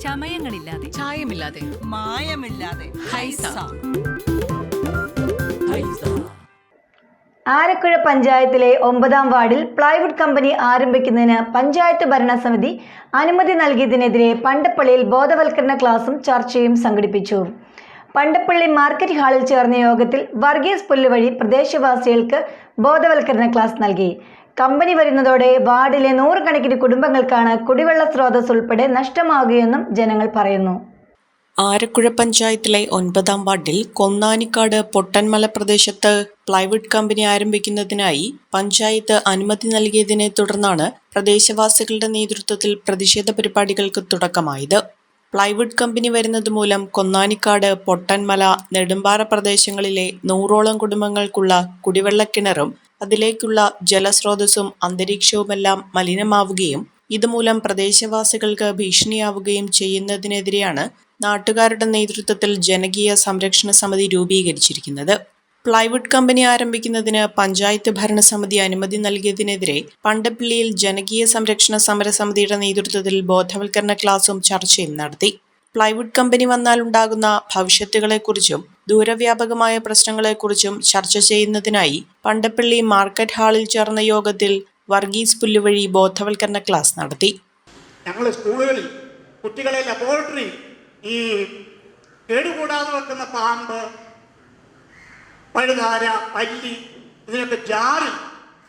ചമയങ്ങളില്ലാതെ. ചായമില്ലാതെ. മായമില്ലാതെ. ഹൈസ. ആരക്കുഴ പഞ്ചായത്തിലെ ഒമ്പതാം വാർഡിൽ പ്ലൈവുഡ് കമ്പനി ആരംഭിക്കുന്നതിന് പഞ്ചായത്ത് ഭരണസമിതി അനുമതി നൽകിയതിനെതിരെ പണ്ടപ്പള്ളിയിൽ ബോധവൽക്കരണ ക്ലാസും ചർച്ചയും സംഘടിപ്പിച്ചു. പണ്ടപ്പള്ളി മാർക്കറ്റ് ഹാളിൽ ചേർന്ന യോഗത്തിൽ വർഗീസ് പുല്ലുവഴി പ്രദേശവാസികൾക്ക് ബോധവൽക്കരണ ക്ലാസ് നൽകി. കമ്പനി വരുന്നതോടെ വാർഡിലെ നൂറുകണക്കിന് കുടുംബങ്ങൾക്കാണ് കുടിവെള്ള സ്രോതസ് ഉൾപ്പെടെ നഷ്ടമാകുകയെന്നും ജനങ്ങൾ പറയുന്നു. ആരക്കുഴ പഞ്ചായത്തിലെ ഒൻപതാം വാർഡിൽ കൊന്നാനിക്കാട് പൊട്ടൻമല പ്രദേശത്ത് പ്ലൈവുഡ് കമ്പനി ആരംഭിക്കുന്നതിനായി പഞ്ചായത്ത് അനുമതി നൽകിയതിനെ തുടർന്നാണ് പ്രദേശവാസികളുടെ നേതൃത്വത്തിൽ പ്രതിഷേധ പരിപാടികൾക്ക് തുടക്കമായത്. പ്ലൈവുഡ് കമ്പനി വരുന്നത് മൂലം കൊന്നാനിക്കാട് പൊട്ടൻമല നെടുമ്പാറ പ്രദേശങ്ങളിലെ നൂറോളം കുടുംബങ്ങൾക്കുള്ള കുടിവെള്ളക്കിണറും അതിലേക്കുള്ള ജലസ്രോതസ്സും അന്തരീക്ഷവുമെല്ലാം മലിനമാവുകയും ഇതുമൂലം പ്രദേശവാസികൾക്ക് ഭീഷണിയാവുകയും ചെയ്യുന്നതിനെതിരെയാണ് നാട്ടുകാരുടെ നേതൃത്വത്തിൽ ജനകീയ സംരക്ഷണ സമിതി രൂപീകരിച്ചിരിക്കുന്നത്. പ്ലൈവുഡ് കമ്പനി ആരംഭിക്കുന്നതിന് പഞ്ചായത്ത് ഭരണസമിതി അനുമതി നൽകിയതിനെതിരെ പണ്ടപ്പള്ളിയിൽ ജനകീയ സംരക്ഷണ സമരസമിതിയുടെ നേതൃത്വത്തിൽ ബോധവൽക്കരണ ക്ലാസും ചർച്ചയും നടത്തി. പ്ലൈവുഡ് കമ്പനി വന്നാൽ ഉണ്ടാകുന്ന ഭവിഷ്യത്തുകളെക്കുറിച്ചും ദൂരവ്യാപകമായ പ്രശ്നങ്ങളെക്കുറിച്ചും ചർച്ച ചെയ്യുന്നതിനായി പണ്ടപ്പള്ളി മാർക്കറ്റ് ഹാളിൽ ചേർന്ന യോഗത്തിൽ വർഗീസ് പുല്ലുവഴി ബോധവൽക്കരണ ക്ലാസ് നടത്തി. ഞങ്ങൾ സ്കൂളുകളിൽ കുട്ടികളെ ലബോറട്ടറി ഈ കേടുകൂടാതെ വെക്കുന്ന പാമ്പ് പഴുതാര പല്ലി ഇതിനൊക്കെ ജാറിൽ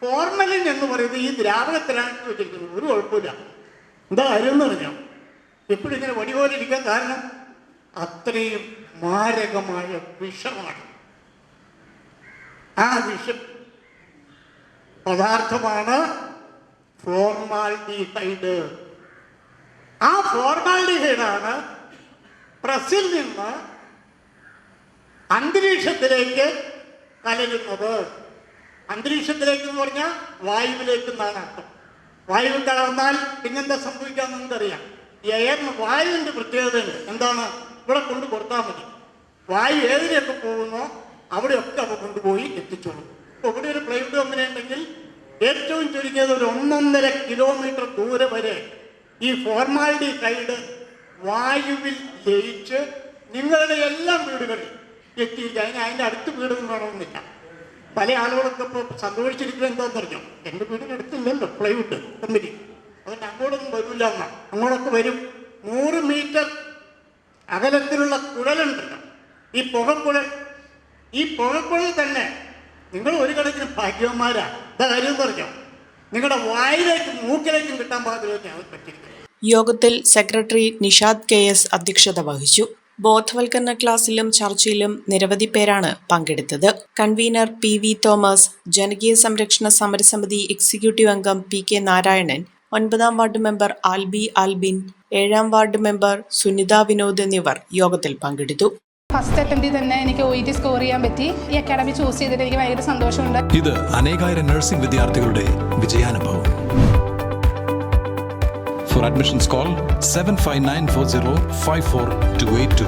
ഫോർമലിൻ എന്ന് പറയുന്നത് ഈ ദ്രാവകത്തിലാണ് വെച്ചിരിക്കുന്നത്. ഒരു കുഴപ്പമില്ല എന്താ കാര്യം എന്ന് പറഞ്ഞാൽ എപ്പോഴും ഇങ്ങനെ വടി പോലെ ഇരിക്കാൻ കാരണം അത്രയും മാരകമായ വിഷമാണ്. ആ വിഷം പദാർത്ഥമാണ് ഫോർമാൽഡിഹൈഡ്. ആ ഫോർമാൽഡിഹൈഡാണ് പ്രസിൽ നിന്ന് അന്തരീക്ഷത്തിലേക്ക് കലരുന്നത്. അന്തരീക്ഷത്തിലേക്ക് എന്ന് പറഞ്ഞാൽ വായുവിലേക്ക് എന്നാണ് അർത്ഥം. കലർന്നാൽ പിന്നെന്താ സംഭവിക്കാമെന്ന് നിങ്ങൾക്കറിയാം എയറിന് വായുവിന്റെ പ്രത്യേകതയുണ്ട് എന്താണ്? ഇവിടെ കൊണ്ട് കൊടുത്താൽ മതി. വായു ഏതിനെയൊക്കെ പോകുന്നോ അവിടെയൊക്കെ അവ കൊണ്ടുപോയി എത്തിച്ചോളും. ഇപ്പോൾ ഇവിടെ ഒരു പ്ലൈവുഡ് കമ്പനിയുണ്ടെങ്കിൽ ഏറ്റവും ചുരുങ്ങിയത് ഒരു ഒന്നൊന്നര കിലോമീറ്റർ ദൂരെ വരെ ഈ ഫോർമാലിറ്റി കൈഡ് വായുവിൽ ലയിച്ച് നിങ്ങളുടെ എല്ലാ വീടുകളിൽ എത്തിയിരിക്കുക. അതിന് അതിന്റെ അടുത്ത് വീടൊന്നും വേണമെന്നില്ല. പല ആളുകളൊക്കെ ഇപ്പോൾ സന്തോഷിച്ചിരിക്കുന്നത് എന്താണെന്ന് അറിഞ്ഞോ എന്റെ വീടിന്റെ അടുത്തില്ലല്ലോ പ്ലൈവുഡ് കമ്പനി അതുകൊണ്ട് അങ്ങോട്ടൊന്നും വരില്ല അങ്ങോട്ടൊക്കെ വരും. നൂറ് മീറ്റർ അകലത്തിലുള്ള കുഴലുണ്ടല്ലോ ഈ പുകക്കുഴൽ ഈ പുകക്കുഴൽ തന്നെ നിങ്ങൾ ഒരു കണക്കിന് ഭാഗ്യവന്മാരാ. എന്താ കാര്യം പറഞ്ഞോ. നിങ്ങളുടെ വായിലേക്കും മൂക്കിലേക്കും കിട്ടാൻ പാകത്തിലേക്ക് അത് യോഗത്തിൽ സെക്രട്ടറി നിഷാദ് കെ എസ് അധ്യക്ഷത വഹിച്ചു. ബോധവൽക്കരണ ക്ലാസ്സിലും ചർച്ചയിലും നിരവധി പേരാണ് പങ്കെടുത്തത്. കൺവീനർ പി വി തോമസ് ജനകീയ സംരക്ഷണ സമരസമിതി എക്സിക്യൂട്ടീവ് അംഗം പി കെ നാരായണൻ ഒൻപതാം വാർഡ് മെമ്പർ ആൽബി ആൽബിൻ ഏഴാം വാർഡ് മെമ്പർ സുനിത വിനോദ് എന്നിവർ യോഗത്തിൽ പങ്കെടുത്തു. ഫസ്റ്റ് അറ്റംപ്റ്റിൽ തന്നെ എനിക്ക് ഒ ഇ ടി സ്കോർ ചെയ്യാൻ പറ്റി. ഈ അക്കാഡമി ചൂസ് ചെയ്തിട്ട് എനിക്ക് ഭയങ്കര സന്തോഷമുണ്ട്. ഇത് അനേകായിരം നഴ്സിംഗ് വിദ്യാർത്ഥികളുടെ വിജയാനുഭവം. For admissions, call 75940 54282.